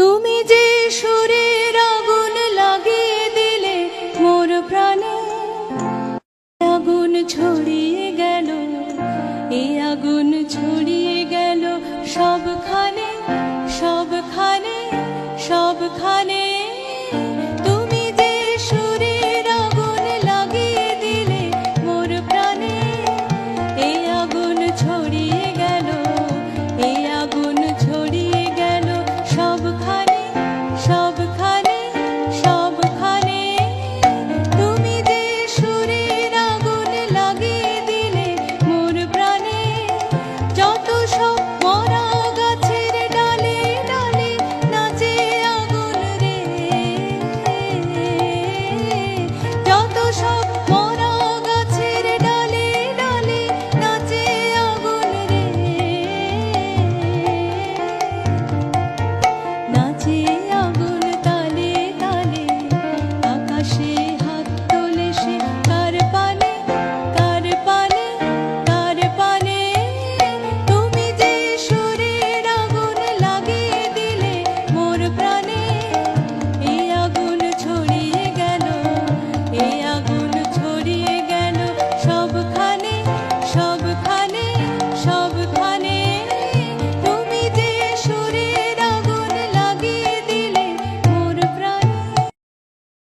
তুমি যে সুরের আগুন লাগিয়ে দিলে, মোর প্রাণে আগুন ছড়িয়ে গেল। এ আগুন ছড়িয়ে গেল সবখানে সবখানে সবখানে machine.